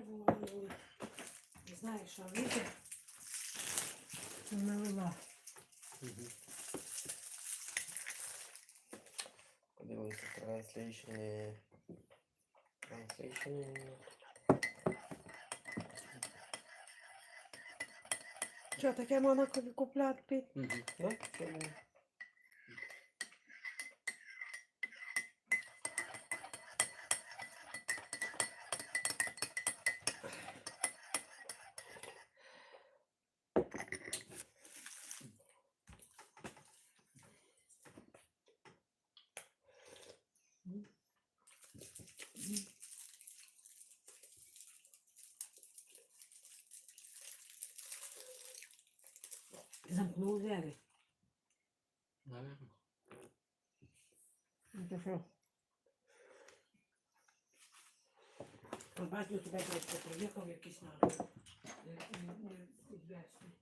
було. Не знаю, що вийде. Налила. Подивимося транслейшн. Транслейшн. Що, таке можна куп- купляти під? Да? Двері. Наверно. Ну то що? Побачив тебе дядько приїхав якийсь на неізвісний.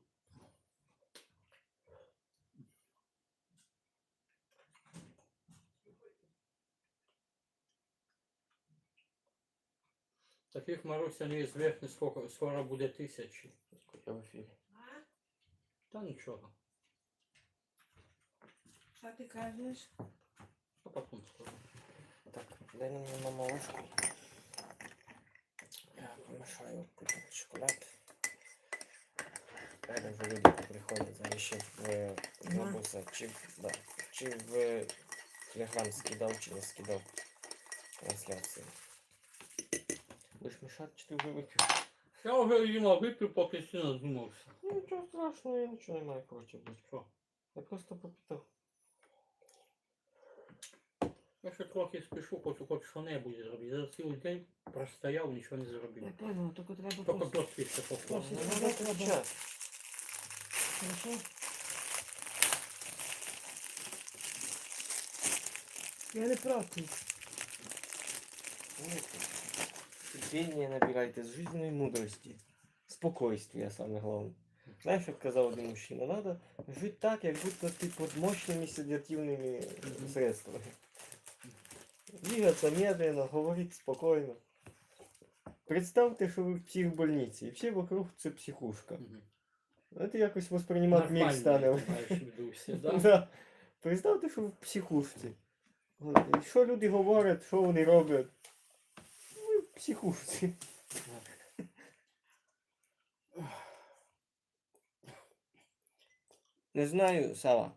Таких Маруся неізвісних сколько, скоро буде тисячі. Я в ефірі. А? Та нічого. Що ти кажеш? Потім скоро. Так, дай мені мама ложку. Я помішаю купити шоколад. Реально вже люди приходять, зараз ще в Ага. чи, да, чи в телеграм скидав, чи не скидав трансляцію. Будеш мішати, чи ти вже випив? Я вже їла випив, поки си надумався. Ну нічого страшного, я нічого не маю проти. Що? Я просто попитав. Я ще трохи спішу, хочу хоч що-небудь зробити. За цілий день простояв, нічого не Я зробив. поняла, тільки треба Тільки просто. проспівся поклав. Просто Ну, треба, треба треба. час. Хорошо? Я не проти. Ну, Терпение набирайте з жизненной мудрости. Спокойствие самое главное. Знаешь, как сказал один мужчина, надо жить так, как будто ты под мощными седативными Мгм. средствами. Двигаться медленно, говорить спокойно. Представьте, що ви в психбольниці, і всі вокруг це психушка. Это якось воспринимати мир стане. да? Да. Представте, що ви в психушці. І що люди говорять, що вони роблять. Ви в психушці. Не знаю, Сава.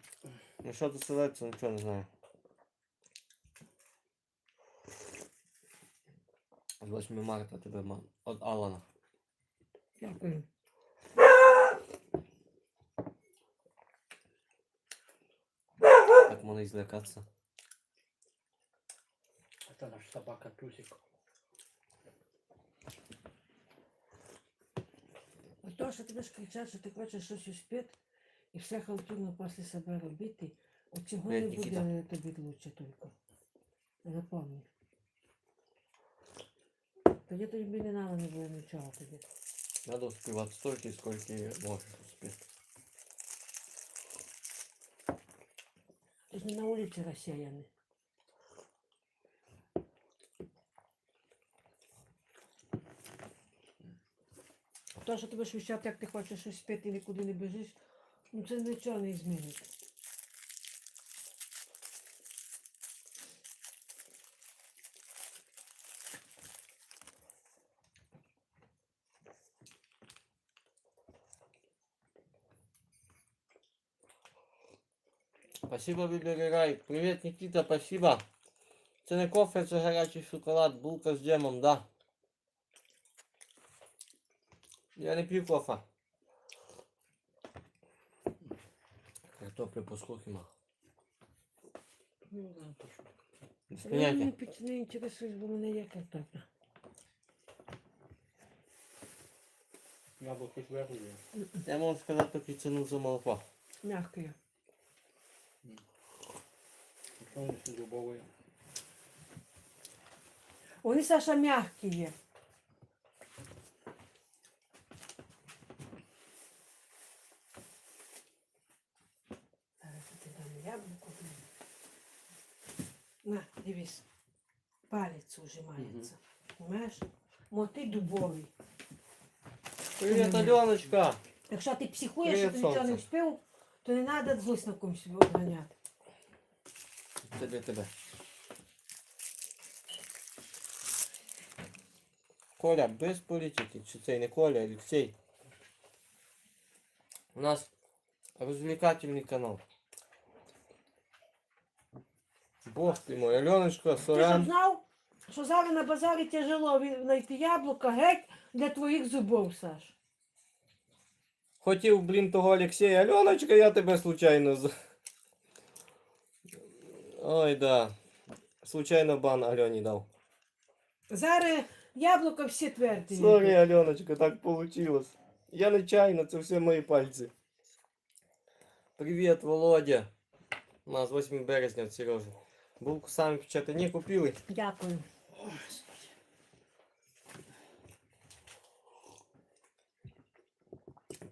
Ну що тут сказати, нічого не знаю. 8 марта тебе мам. От Алана. Дякую. Так можна і злякатися. Це наш собака Тузик. От то, що тебе кричать, що ти хочеш щось успіти, і все халтурно після себе робити, от цього не буде тобі лучше тільки. Запомни. Тоді тобі не треба не буде нічого тобі. Надо успевать столько, сколько можешь успеть. Ти ж не на вулиці розсіяний. То, що ти будеш вищати, як ти хочеш щось спити і нікуди не біжиш, ну це нічого не змінить. Спасибо, Виберегай. Привет, Никита, спасибо. Це не кофе, це гарячий шоколад, булка з джемом, да. Я не п'ю кофе. Картоплю по сколькима. Ну. Без поняття. не інтересує, бо в мене є картопля. Яблуко твердые. Я можу сказати тільки ціну за молоко. Мягкое. Всі дубові? Вони, Саша, дам яблуко. На, дивись. Палець ужимається. Понимаєш? мотий дубовий. Привіт. Альоночка! Якщо ти психуєш, що ти нічого не сонце. встиг, то не треба злость на комусь обганяти. Це для тебе. Коля, без політики. Чи це не Коля, Олексій. У нас розвлекательний канал. Бог ти мой, Альоночка, Ти щоб сорян. знав, що зараз на базарі тяжело від- знайти яблука геть для твоїх зубов, Саш. Хотів, блін, того Олексія. Альоночка, я тебе случайно з... Ой, да. Случайно бан Альоні дав. Зараз яблука всі тверді. Сорі, Альоночка, так получилось. Я нечаянно, це все мої пальці. Привіт, Володя. У нас 8 березня від Сережи. Булку самі печати не купили. Дякую.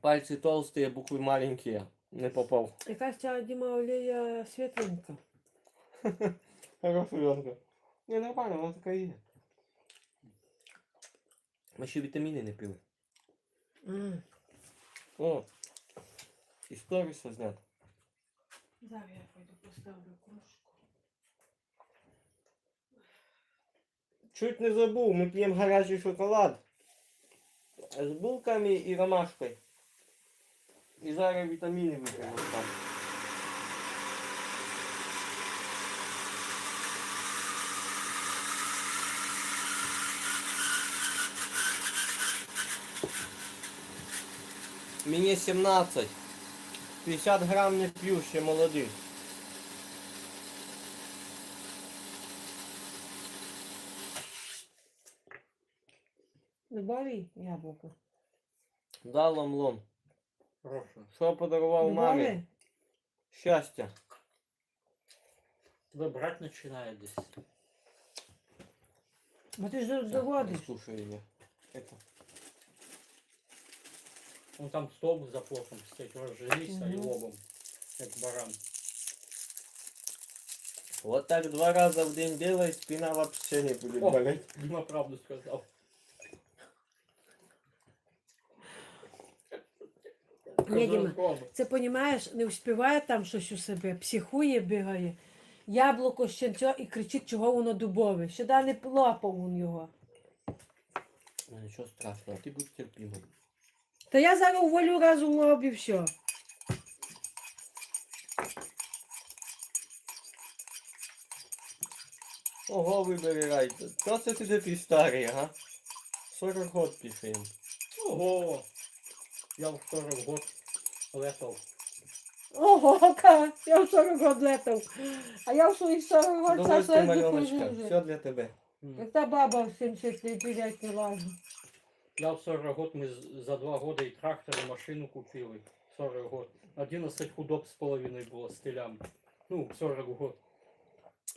Пальці толстые, букви маленькие. Не попав. Якась ця Діма олія світленька. Хороша Альонка. Не, нормально, вона така є. Ми ще вітаміни не пили. М. О, історію зняти. Зараз я пойду поставлю кружку. Чуть не забув, ми п'ємо гарячий шоколад. З булками і ромашкою. І зараз вітаміни вип'ємо там. Мені 17. 50 грам не п'ю, ще молодий. Добаві яблуко. Далом лом. Прошу. Що подарував мамі? Добаві? Щастя. Тебе брать починає десь. Бо ти ж Не доводиш. слушай ее. Это. Он там стовбур за плотом стоїть, розженися і Мгм. лобом, як баран. Вот так два раза в день делай, спина вообще не будет О. болеть. Дима правду сказав. Ні, Діма. Це понімаєш, не вспіває там щось у себе, психує, бігає. Яблуко ще цього і кричить, чого воно дубове. Ще да не лапав він його. Ну, ничего страшного, ты будь терпимый. Та я зараз уволю раз у лоб і все. Ого, вибирайте. Хто це ти такий старий, ага? 40 год пишем. Ого! Я в 40 год летав. Ого, ка, я в 40 год летав. А я в своїх 40 год Марionочка, вже. все для тебе. Як та баба в 75 не лажу. Я в 40 год, мы за два года и трактор, и машину купили. 40 год. 11 худоб с половиной было с телями. Ну, 40 год.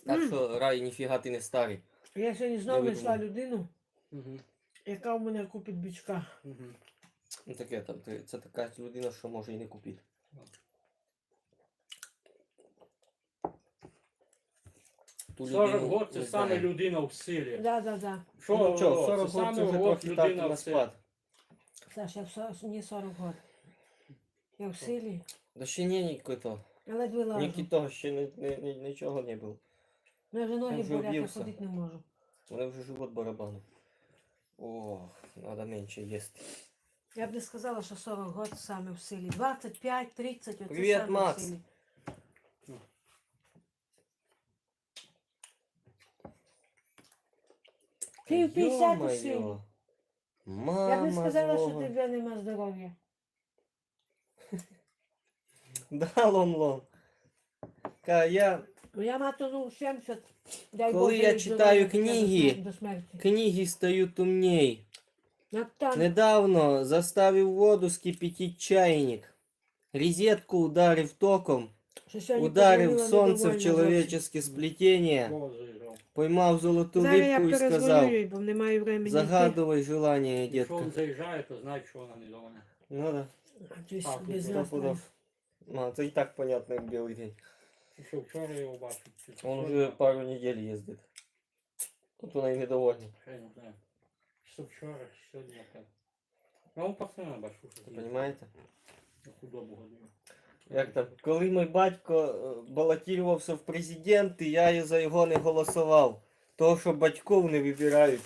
Так що, Рай, ніфіга ти не старий. Я сьогодні знову Я знайшла видумав. людину, Угу. яка у мене купить бичка. Угу. Ну таке, там, ти- це така людина, що може і не купити. Ту 40 людину год це не саме людина в силі. Да, да, да. Що, Ну, чо, це 40 год саме це вже год трохи так людина на в силі. спад. Саша, я в 40, не 40 год. Я в силі. Да ще ні, ніко Я ледве лажу. Ніки того ще не, не, не, нічого не було. У мене вже ноги Я вже болять, я вбився. ходити не можу. Мене вже живот барабанив. Ох, треба менше їсти. Я б не сказала, що 40 год саме в силі. 25, 30, оце Привіт, саме Макс. в силі. Ти в 50 у силі. Ё-моё. Я б не Мама сказала, що злого. тебе нема здоров'я. Да, лом-лом. Ка, я Ну я матону 70. Дай Коли Боже, я їй читаю здоров'я до книги, смер- До смерті. книги стають умней. Натан, Недавно заставив воду скипятить чайник. Розетку ударив током, що сьогодні ударив подзвонила сонце в недовольна человеческое сплетение, Слово заіграв. Поймав золоту зовсім. Зараз я рибку і перезвоню сказав, їй, бо немає времени. йти. загадывай желание, Якщо детка. він заїжджає, то знає, що вона недовольна. Ну да, А, десь А, без тут нас сто там. пудов. А, це і так понятно, як білий день. Ти що вчора його бачив? чи Он сьогодні? уже пару недель ездит. Тут вона і недовольна. Ще не знаю. Что вчера, сегодня так. А он постоянно большой. Понимаєте? Худобу годую. Як там, коли мій батько е, балотувався в президенти, я за його не голосував. Того, що батьків не вибирають.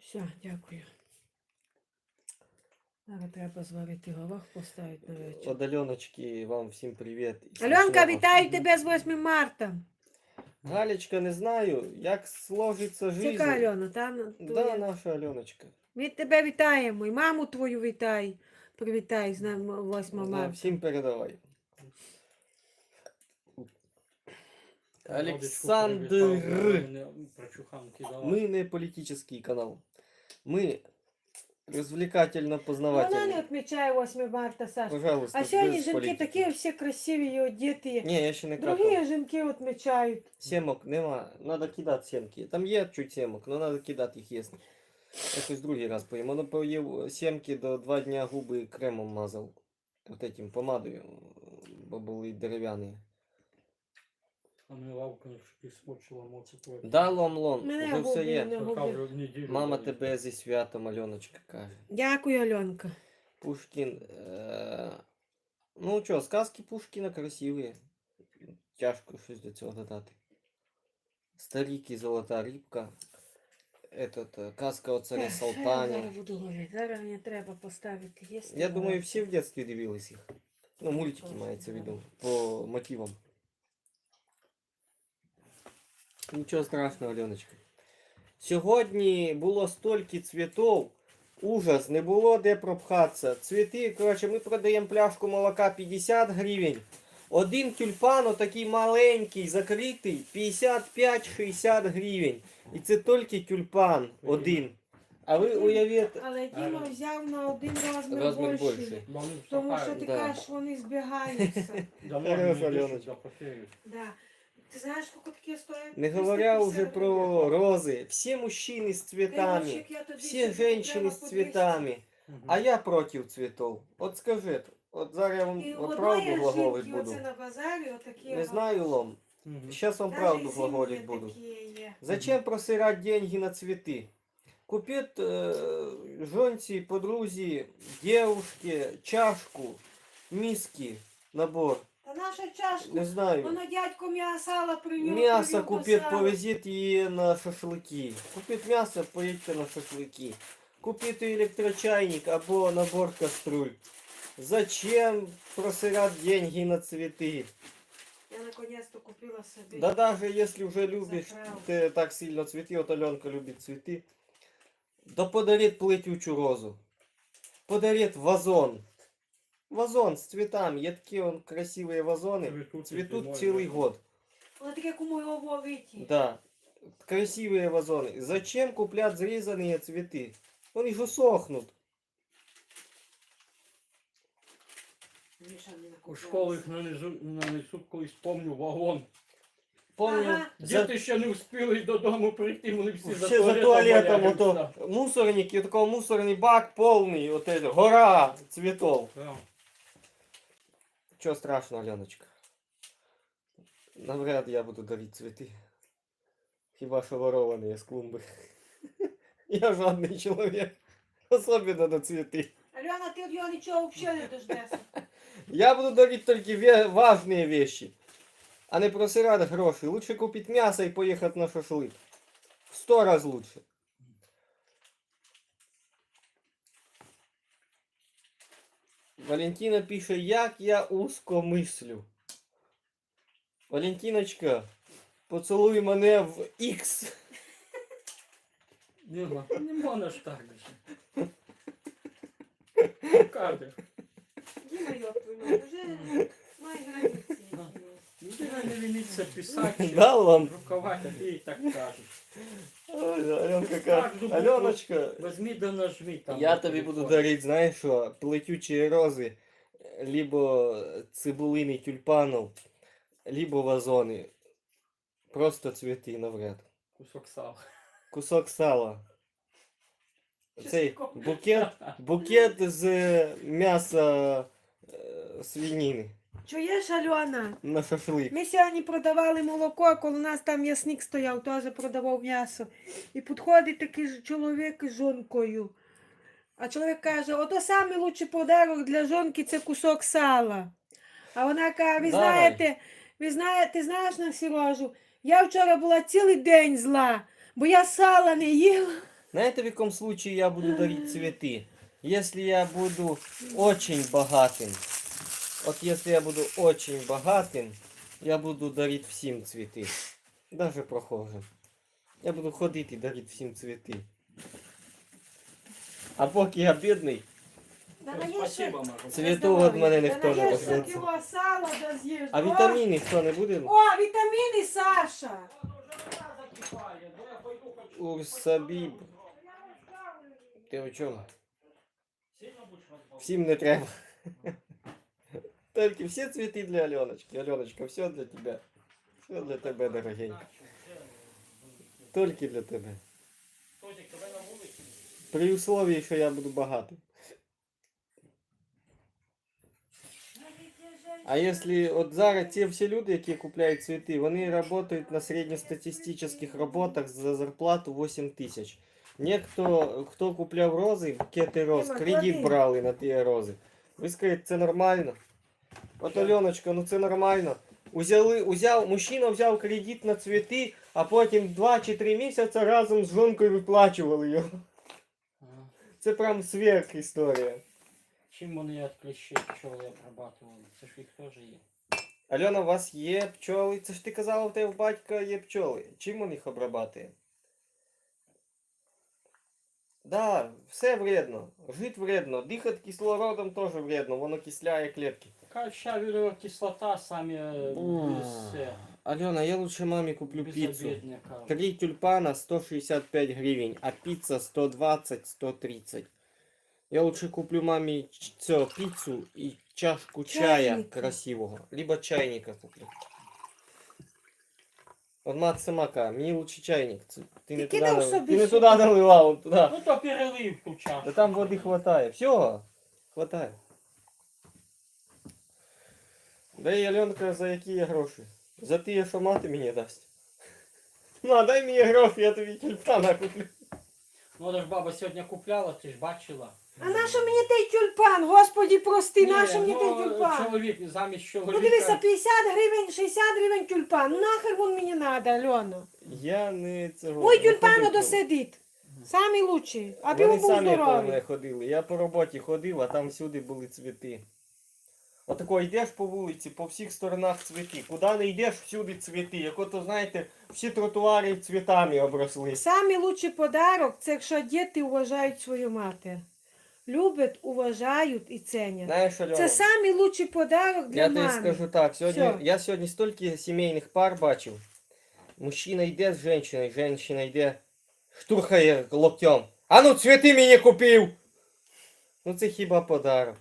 Все, дякую. Зараз треба зварити горох, поставити на вечір. От Альоночки, вам всім привіт. Альонка, вітаю тебе з 8 марта. Галечка, не знаю, як сложиться життя. яка Альона, та? ну, Да, наша Альоночка. Ми тебе вітаємо, і маму твою вітай. Привітай з ним 8 Да, марта. всім передавай. Олександр. дала. Ми не політичний канал. Ми розвлекательно Вона не познавательний. відмічає 8 марта, Саш. Пожалуйста, А сьогодні без жінки політики. такі всі красиві і одіті. Ні, я ще не Другі крапав. жінки відмічають. Сімок нема. Надо кидати сімки. Там є чуть сімок, але треба кидати їх ясно. Якось другий раз поїм. Воно поїв сімки до два дня губи кремом мазав. Вот этим помадою, бо були дерев'яні. А мне лавка испорчила моцикл. Да, лом лом, Мене вже все губи є. не губи. вже неділю Мама тебе зі святом, Альоночка каже. Дякую, Альонка. Пушкін. Е... Ну що, сказки Пушкіна красиві. Тяжко щось до цього додати. Старік і золота рибка. Этот, е, казка о царі Ех, Салтані. Зараз буду говорити. Зараз мені треба поставити. Я думаю, всі в дитинстві дивились їх. Ну, мультики мається в виду. По мотивам. Нічого страшного, Альоночка. Сьогодні було стільки цвітів. Ужас, не було де пропхатися. Цвіти, коротше, ми продаємо пляшку молока 50 гривень. Один тюльпан, отакий маленький, закритий, 55-60 гривень. І це тільки тюльпан один. А ви уявіть, Але Діма взяв на один розмір, Розмір більший. більший. Тому що ти Да. кажеш, вони збігаються. Да ладно, Хороша, не дишуть, Альоночка. запотеють. да. Ти знаєш, скільки такі стоять? Не говоря 350 уже про гривень. розы. Все мужчины с цветами, Девочек я тобі все ще женщины купляла с по 200. цветами. Мгм. А я против цветов. Вот скажи, от зараз я вам І от одної правду глаголить жінки буду. оце на базарі, отакі. Не знаю, Лом. Мгм. Сейчас вам Даже правду зимні глаголить буду. такі є. Зачем просирать деньги на цветы? Купит э, жонці, подрузі, девушке чашку, миски, набор. Та наша чашку, Не знаю. воно дядько м'ясала принюхав. Мясо купит, повезет ее на шашлыки. Купит мясо, поедете на шашлыки. Купит электрочайник або набор кастрюль. Зачем просырять деньги на цветы? Я наконец-то купила собі. Да даже если уже любишь Закрал. ты так сильно цветы, вот Аленка любит цветы, да подарит плетючу розу. Подарит вазон. Вазон с цветами. Я такие он красивые вазоны. Цветут Цветут зимой, целый да. год. Воно таке кому його вовиті. Да. Красивые вазоны. Зачем куплять зрезанные цветы? Они же сохнут. Міша не У накупляла. школу їх нанесуть, нанесуть колись помню вагон. Помню, Ага. за, Діти ще не встигли додому прийти, вони всі за все за туалетом туалетом, валяються. ото, мусорник, и такой мусорный бак полный, вот это, гора цветов. Да. Чего страшного, Аленочка? Навряд я буду дарить цветы. Хіба що ворованные с клумбы. Я жадный человек. Особенно на цветы. Альона, ти від його нічого взагалі не дождешся. Я буду дарить только ве- важные вещи. А не просирать гроши. Лучше купить мясо и поехать на шашлык. В сто раз лучше. Валентина пише, як я узко мислю. Валентиночка, поцілуй мене в X. Діма, не можна ж так же. Кадр. Діма, йоп, вже має границі. Людина не ліниться писати, Да, вам? друкувати, і так кажеш. Ой, Аленка, Так, ну, Аленочка, Возьми да нажми там. Я на тобі телефон. буду дарити, знаєш що, плетючі рози, либо цибулини тюльпанів, либо вазони. Просто цвіти навряд. Кусок сала. Кусок сала. Цей букет, букет з м'яса е, свинини. Чуєш, Альона? На шашлик. Ми сьогодні продавали молоко, коли у нас там м'ясник стояв, теж продавав м'ясо. І підходить такий ж чоловік з жонкою. А чоловік каже, ото самий лучший подарок для жонки це кусок сала. А вона каже, ви знаєте, ви знаєте, ти знаєш на Сережу, я вчора була цілий день зла, бо я сала не їла. Знаете, в каком случае я буду дарить цветы? Если я буду очень богатым. Вот если я буду очень богатым, я буду дарить всем цветы. Даже прохожим. Я буду ходить и дарить всем цветы. А поки я бідний, Да Ну, Спасибо, Маша. цвіту від мене ніхто не Наєшся коснеться. кіло сала, да з'їж. А О, вітаміни хто не буде? О, вітаміни, Саша! Урсабіб. Ти о чому? Всім не треба. Тільки всі цвіти для Альоночки. Альоночка, все для тебе. Все для тебе, дорогенька. Тільки для тебе. При условии, що я буду багатий. А якщо от зараз ті всі люди, які купляють цвіти, вони працюють на середньостатистичних роботах за зарплату 8 тисяч. Некто, хто купляв рози, букети роз, Тима, кредит клади. брали на ті рози. Ви скажете, це нормально? От Альоночка, ну це нормально. Узяли, узяв, мужчина взяв кредит на цвіти, а потім 2 чи 3 місяці разом з жінкою виплачували його. Це прям сверх історія. Чим вони від кліщей пчоли обрабатували? Це ж їх теж є. Альона, у вас є пчоли? Це ж ти казала, у тебе в батька є пчоли. Чим він їх обрабатує? Да, все вредно. Жити вредно. Дихати кислородом теж вредно, воно кисляє клітки. Така щавелева кислота самі без, е, Альона, я лучше мамі куплю піцу. безобідне, кажуть. Три тюльпана 165 гривень, а піца 120-130. Я лучше куплю мамі ч- цю піцу і чашку чая Чайника. красивого. Либо чайника куплю. Сама каже, мені лучше чайник. Це Ти, не, Ти туди, кидав собі ти не сюди. туди налила, от туди. Ну то перелив ту чашку. Да там води хватає. Всього хватає. Дай Альонка, за які є гроші? За ті, що мати мені дасть. Ну, а дай мені гроші, я тобі тюльпана куплю. Ну, вона ж баба сьогодні купляла, ти ж бачила. А нащо мені той тюльпан? Господі прости, Ні, нащо мені ну, той тюльпан? Чоловік, замість Ну дивися, 50 гривень, 60 гривень тюльпан. Ну нахер він мені надо, Альона. Я не цього. Мой не тюльпан ходив. досидить. Самий лучший. Аби Вони був самі по мене здоровий. ходили. Я по роботі ходив, а там всюди були цвіти. Отако йдеш по вулиці, по всіх сторонах цвіти. Куди не йдеш, всюди цвіти. Як ото, знаєте, всі тротуари цвітами обросли. Самий лучший подарок це якщо діти вважають свою матір. Люблять, уважають і цінять. Знаєш, Альона, Це самий лучший подарок для я тобі мами. скажу так, сьогодні, Всьо. я сьогодні стільки сімейних пар бачив. Мужчина йде з жінкою, жінка йде, штурхає локтем. А ну цвіти мені купив! Ну це хіба подарок.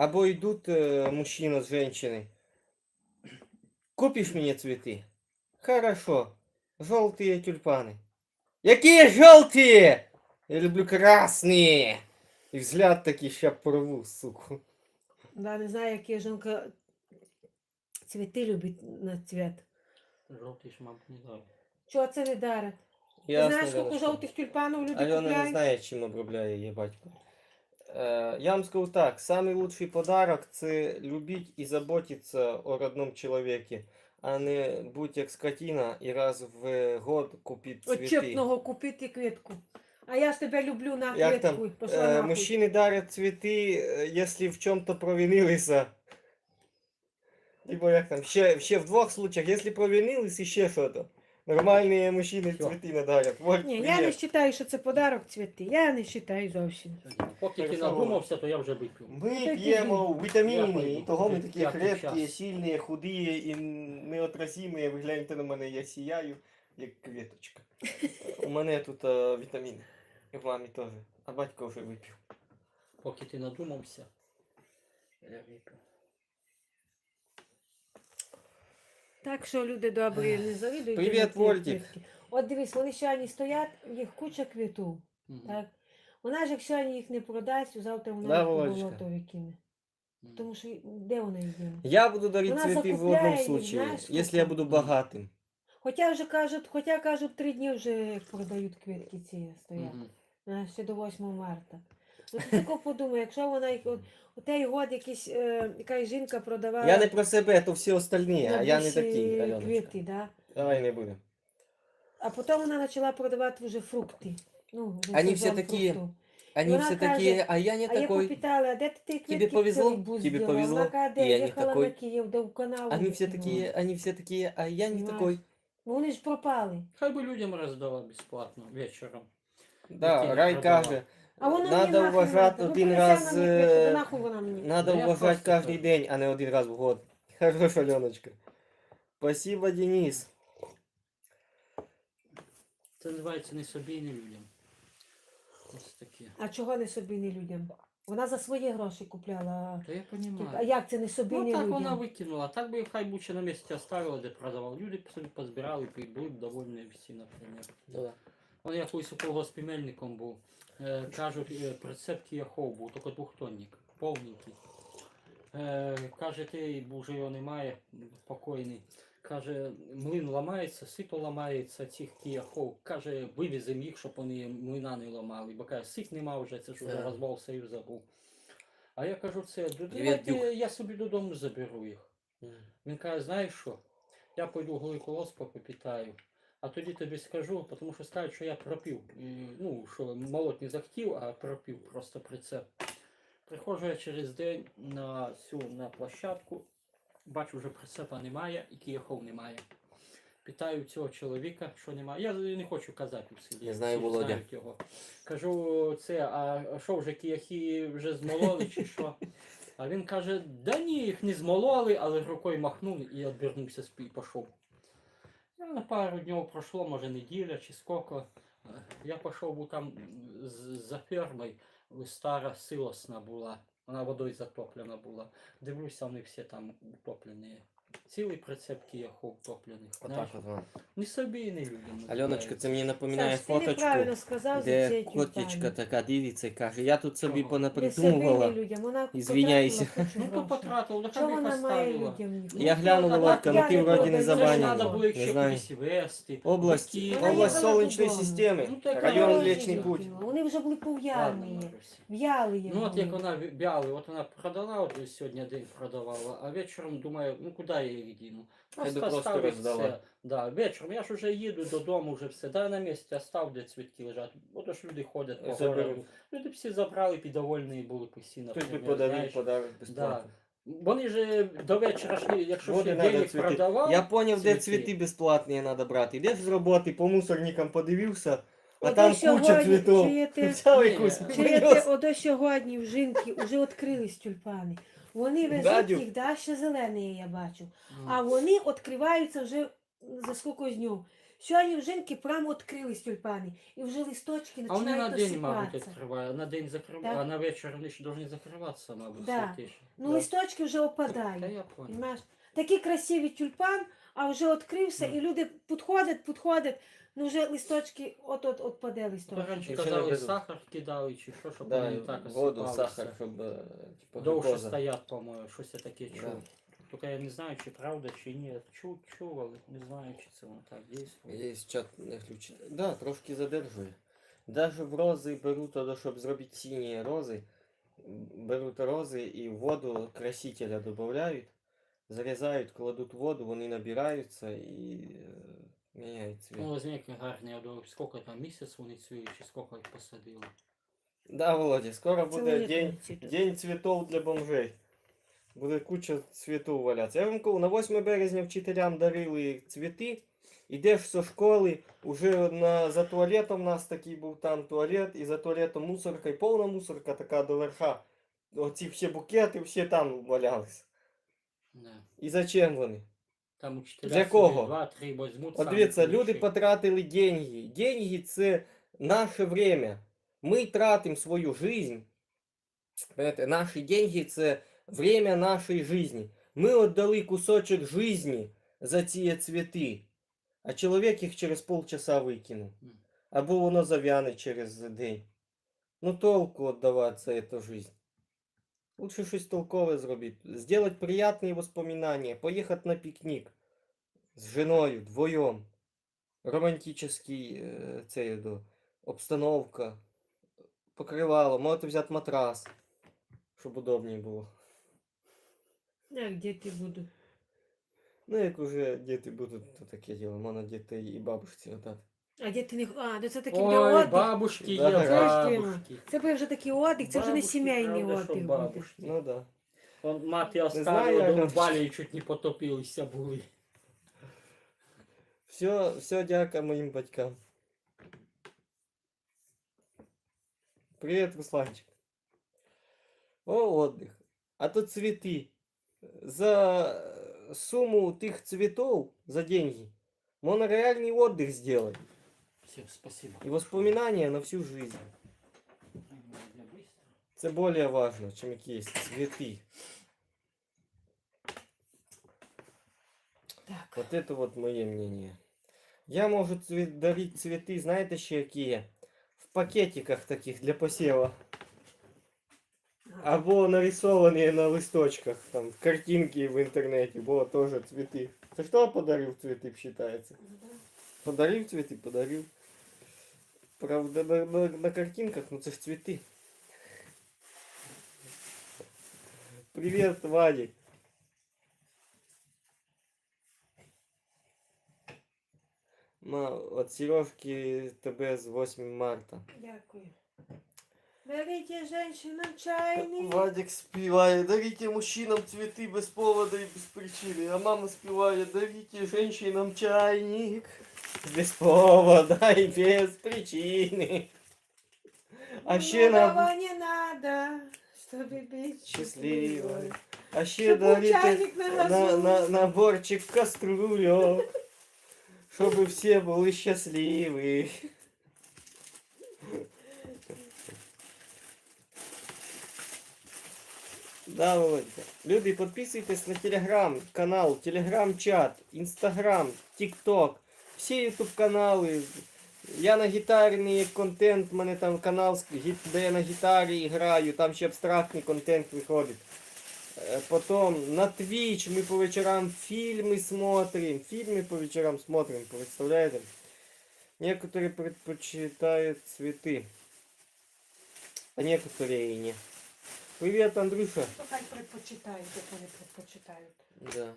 Або йдуть е, мужчина з жінкою. Купиш мені цвіти? Хорошо. Жовті тюльпани. Які жовті? Я люблю красні. І взгляд такий, ще порву, суку. Да, не знаю, які жінка цвіти любить на цвіт. Жовтий ж, мабуть, не знаю. Чого це не дарить? Ти Ясно, знаєш, скільки жовтих тюльпанів люди Альона не купляють? знає, чим обробляє її батько. Е, я вам скажу так, самый лучший подарок це любить і заботиться о родном чоловіку, а не будь як скотина і раз в год купити цвіти. Отчепного купити квітку. А я ж тебе люблю на Як квітку. там, Пошла е, нахуй. мужчини дарять цвіти, е, в чому-то провинилися. Типа як там, ще, ще в двох случаях, якщо провинились і ще щось. Нормальні мужчини цвіти не дарять. Вот Ні, я привіт. не вважаю, що це подарок цвіти. Я не вважаю зовсім. Поки ти надумався, то я вже випив. Ми п'ємо вітаміни, і того ми такі я крепкі, сильні, худі і неотразимі. Ви гляньте на мене, я сіяю, як квіточка. У мене тут е, вітаміни. І в мамі теж. А батько вже випив. Поки ти надумався. Я випив. Так що люди добрі, не завідують. Привіт, Вольтик. От дивись, вони сьогодні стоять, їх куча квітів. Так? Вона ж як сьогодні їх не продасть, завтра вона їх болото викине. Тому що де вона діне? Я буду дарить Вона цветы в закупляє одном їх, случае, знаєш, если я буду богатым. Хоча вже кажуть, хоча кажуть, три дні вже продають квітки ці стоять. Ще до 8 марта. Ну ти тако подумай, якщо вона їх у той год якісь, е, якась жінка продавала Я не про себе, то всі остальні, а я не такий, Альоночка. квіти, да? Давай не будем. а потім вона почала продавати вже фрукти. Ну, вже Они все фруктів. Они Вона все каже, такие, а я не А я такой. попитала, а де ти ті квітки повезло? Тебе повезло? Вона каже, де Я не їхала такой. на Київ, до каналу. Они все такие, они все такие, а я не Понимаешь? такой. Ну, Вони ж пропали. Хай би людям роздала безплатно вечором. Да, Які Рай продавала. каже, А мені надо нахуй уважати надо. Ну, один раз, вона мені квітку, е, нахуй вона мені. надо Да я уважать просто каждый день, а не один раз в год. Хорош, Аленочка. Спасибо, Денис. Це називається не собі і не людям. Ось таке. А чого не собі, не людям? Вона за свої гроші купляла. Та я Типу, розумію. А як це не собі, Ну не так людям? вона викинула. Так би хай буче на місці оставила, де продавав. Люди б собі позбирали, і були б довольні всі, наприклад. Он я колись у мельником був. Е, кажуть, е, прицеп Кіяхов був, тільки двохтонник, повненький. Е, каже, ти вже його немає, покойний. Каже, млин ламається, сито ламається, цих кіяхов. Каже, вивеземо їх, щоб вони млина не ламали. Бо каже, сит нема вже, це ж вже розвал Союза був. А я кажу, це «Да давайте я собі додому заберу їх. Він каже, знаєш що? Я пойду голий колоспа попитаю, а тоді тобі скажу, тому що скажуть, що я пропів. Ну, що молот не захотів, а пропів просто прицеп. Приходжу я через день на цю на площадку, бачу, вже прицепа немає і кіяхов немає. Питаю цього чоловіка, що немає. Я не хочу казати у селі. Я знаю Володя. знають його. Кажу, це, а що вже кіяхи вже змололи чи що? А він каже, да ні, їх не змололи, але рукою махнув і відвернувся і пішов. Я на пару днів пройшло, може неділя чи скільки. Я пішов, був там за фермою, стара силосна була, вона водою затоплена була. Дивлюся, вони всі там утоплені. Цілий прицеп кіяхов утоплених. Вот знаєш. так вот. вам. Ні собі, і не людям. Аленочка, це мені напоминає Саш, ти фоточку, сказав за де цей котечка така дивиться і каже, я тут собі Чого? Не понапридумувала. людям. Вона Ізвиняйся. потратила кучу Ну то грошей. потратив, так Чого би вона має поставила. людям їх? Я гляну, Ну, Володька, я ну ти не вроді не Це ж треба забанила. було їх Не ще знаю. кудись вести. Область, Вона область їхала додому. системи, Ну, так, район вона Млечний Путь. Вони вже були Ладно. Маруся. В'яли їх. Ну от як вона в'яли, от вона продала, от сьогодні день продавала, а вечором думаю, ну куди я їх діну? Хай би Просто просто роздала. Да, вечором, я ж вже їду додому, вже все. Дай на місці остав, де цвітки лежать. Ото ж люди ходять по Заберуть. городу. Люди всі забрали, підовольні були постійно. Хтось би наприклад, подарив знаєш. подарок безплатно. Вони ж до вечора йшли, якщо Вот ще надо день цвіти. продавав. Я поняв, де цвіти. цвіти безплатні треба брати. Йдеш з роботи, по мусорникам подивився, а Ото там сьогодні, куча чуєте? Взяв якусь Чуєте, принес. ото сьогодні в жінки вже відкрились тюльпани. Вони везуть їх, да, ще зелені я бачу. Ну, А вони відкриваються вже за скільки днів. Сьогодні в жінки прямо відкрились тюльпани. І вже листочки А вони на починають день, мабуть, осипатися. відкривають, на день закривають, Так. а на вечір вони ще повинні закриватися, мабуть, Да. все ті. Ну, Да. листочки вже Та опадають. я понял. Такий красивий тюльпан, а вже відкрився, і люди підходять, підходять, ну вже листочки от-от отпаде То листочок. раніше Якщо казали, сахар кидали чи що, щоб Да, вони так воду, осипалися. сахар, щоб е, типу, Довше глюкоза. стоять, по-моєму, щось я таке чув. Да. Тільки я не знаю, чи правда, чи ні. Чув, чув, але не знаю, чи це воно так дійсно. Є чат не включити. Да, трошки задержує. Даже в рози беруть, то, щоб зробити сині рози, беруть рози і в воду красителя додають, зарізають, кладуть в воду, вони набираються і е, міняють цвіт. Ну, візьми, які гарні, я думаю, скільки там місяць вони цвіють, чи скільки їх посадили. Да, Володя, скоро буде день, день цвітів для бомжей. Буде куча цвітів валятися. Я вам кажу, на 8 березня вчителям дарили цвіти. Ідеш зі школи, уже на, за туалетом у нас такий був там туалет, і за туалетом мусорка, і повна мусорка така до верха. Оці всі букети, всі там валялися. Да. І зачем вони? Там учителя Для собі кого? два-три візьмуть. От самі дивіться, люди ключі. потратили деньги. Деньги це наше время. Ми тратимо свою жизнь. Понимаєте, наші деньги це время нашої жизни. Ми віддали кусочок жизни за ці цвіти, а чоловік їх через полчаса викинув. Або воно зав'яне через день. Ну толку віддавати за цю жизнь. Лучше щось толкове зробити. Сделать приятные воспоминания. Поїхати на пікнік з женою, вдвоєм. Романтичний е, цей, до, обстановка. Покривало, можете взяти матрас, щоб удобніше було. Як діти будуть? Ну, як уже діти будуть, то таке діло. Можна дітей і бабушці отдати. А діти не. А, ну це такий Ой, для отдих. бабушки Да. є, Знаєш, бабушки. Це буде вже такий отдих, це вже не Бабушки, сімейний правда, що отдих буде. бабушки. Ну да. Он мати знаю, оставила, як до воно. балі чуть не потопилися були. Все, все дяка моїм батькам. Привет, Русланчик. О, отдых. А тут цветы. За сумму тих цветов, за деньги, можно реальный отдых сделать. Все, спасибо. И воспоминания на всю жизнь. Это более важно, чем якісь цветы. Так. Вот это вот мое мнение. Я могу цве- дарить цветы, знаете еще какие? В пакетиках таких для посева. Або нарисованные на листочках, там, картинки в интернете, было тоже цветы. Ты что подарил цветы, считается? Подарил цветы, подарил. Правда, на, на, на картинках, ну это ж цветы. Привет, Вадик. Ма, от Сережки тебе з 8 марта. Дякую. Берите женщинам чайник. Вадик співає, дарите мужчинам цветы без повода и без причины. А мама співає, дарите женщинам чайник. Без повода и без причины. А ще нам Многого не надо, чтобы быть счастливой. счастливой. А ще Щоб був дарите чайник на на, газу. на, наборчик каструльок. Щоб всі були щасливі. Да, Володька. Люди, підписуйтесь на телеграм канал, телеграм-чат, інстаграм, тікток, всі ютуб канали. Я на гітарний контент, у мене там канал, з гі- де я на гітарі граю, там ще абстрактний контент виходить. Э, Потом на Twitch мы по вечерам фильмы смотрим. Фильмы по вечерам смотрим, представляете? Некоторые предпочитают цветы, а некоторые и не. Привет, Андрюша. То хай предпочитають, як вони предпочитають. Да.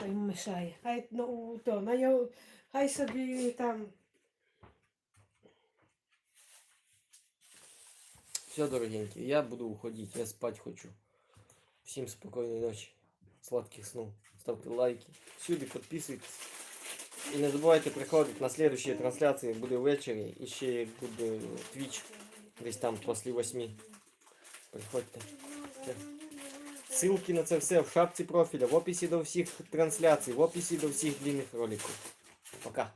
То їм мешає. Хай, ну, то, на його, хай собі там Все, дорогенькие, я буду уходить, я спать хочу. Всем спокойной ночи, сладких снов. Ставьте лайки, всюди подписывайтесь. І не забувайте приходити на следующие трансляції, буде ввечері, і ще буде Twitch, десь там після 8. Приходьте. Ссылки на це все в шапці профіля, в описі до всіх трансляцій, в описі до всіх длинних роликів. 我干。